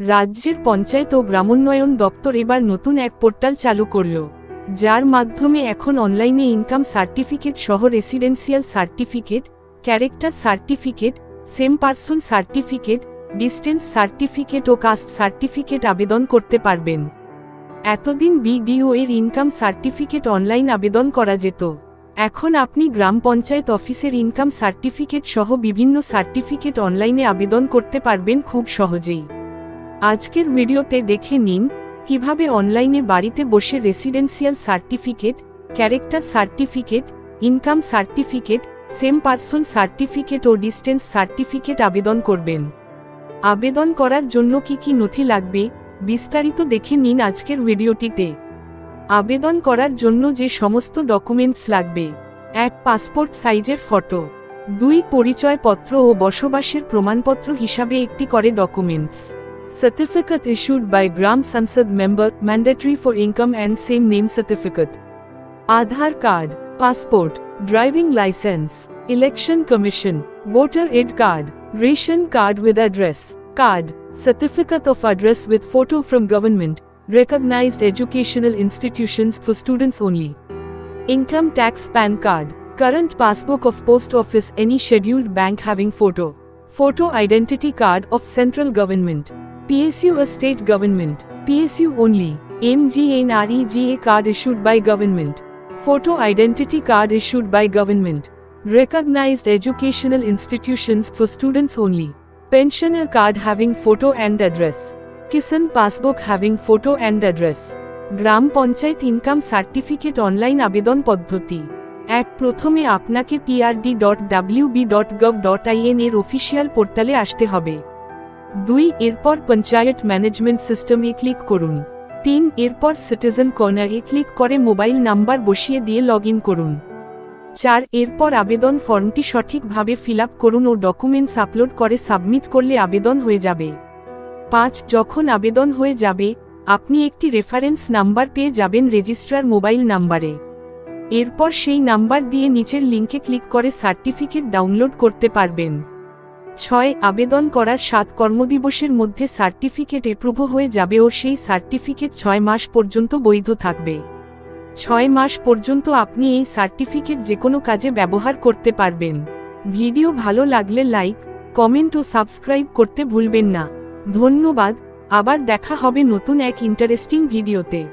রাজ্যের পঞ্চায়েত ও গ্রামোন্নয়ন দপ্তর এবার নতুন এক পোর্টাল চালু করল, যার মাধ্যমে এখন অনলাইনে ইনকাম সার্টিফিকেট সহ residential certificate, character certificate, same person certificate, distance certificate ও কাস্ট সার্টিফিকেট আবেদন করতে পারবেন। এতদিন বিডিও এর ইনকাম সার্টিফিকেট অনলাইন আবেদন করা যেত। এখন আপনি গ্রাম পঞ্চায়েত অফিসের ইনকাম সার্টিফিকেট সহ বিভিন্ন সার্টিফিকেট অনলাইনে আবেদন করতে পারবেন খুব সহজেই। আজকের ভিডিওতে দেখে নিন কীভাবে অনলাইনে বাড়িতে বসে residential certificate character certificate income certificate same person certificate ও ডিস্টেন্স সার্টিফিকেট আবেদন করবেন। আবেদন করার জন্য কি কি নথি লাগবে বিস্তারিত দেখে নিন আজকের ভিডিওটিতে। আবেদন করার জন্য যে সমস্ত ডকুমেন্টস লাগবে, এক পাসপোর্ট সাইজের ফটো দুই পরিচয়পত্র ও বসবাসের প্রমাণপত্র হিসাবে একটি করে documents Certificate issued by Gram Sansad member, mandatory for income and same name certificate. Aadhaar card, passport, driving license, election commission, voter aid card, ration card with address, card, certificate of address with photo from government, recognized educational institutions for students only. Income tax PAN card, current passbook of post office any scheduled bank having photo, photo identity card of central government, PSU a state government, PSU only, MGNREGA card issued by government, photo identity card issued by government, recognized educational institutions for students only, pensioner card having photo and address, Kisan passbook having photo and address, গ্রাম panchayat income certificate online আবেদন পদ্ধতি এক প্রথমে আপনাকে PRD dot WB dot gov dot IN এর official পোর্টালে আসতে হবে দুই, এরপর পঞ্চায়েত ম্যানেজমেন্ট সিস্টেমে ক্লিক করুন। তিন, এরপর সিটিজেন কর্নারে ক্লিক করে মোবাইল নাম্বার বসিয়ে দিয়ে লগ করুন। চার, এরপর আবেদন ফর্মটি সঠিকভাবে ফিল করুন ও ডকুমেন্টস আপলোড করে সাবমিট করলে আবেদন হয়ে যাবে। পাঁচ, যখন আবেদন হয়ে যাবে, আপনি একটি রেফারেন্স নাম্বার পেয়ে যাবেন রেজিস্ট্রার মোবাইল নাম্বারে। এরপর সেই নাম্বার দিয়ে নিচের লিঙ্কে ক্লিক করে সার্টিফিকেট ডাউনলোড করতে পারবেন। ছয়, আবেদন করার সাত কর্মদিবসের মধ্যে সার্টিফিকেট এপ্রুভ হয়ে যাবে ও সেই সার্টিফিকেট ছয় মাস পর্যন্ত বৈধ থাকবে। ছয় মাস পর্যন্ত আপনি এই সার্টিফিকেট যে কোনো কাজে ব্যবহার করতে পারবেন। ভিডিও ভালো লাগলে লাইক, কমেন্ট ও সাবস্ক্রাইব করতে ভুলবেন না। ধন্যবাদ, আবার দেখা হবে নতুন এক ইন্টারেস্টিং ভিডিওতে।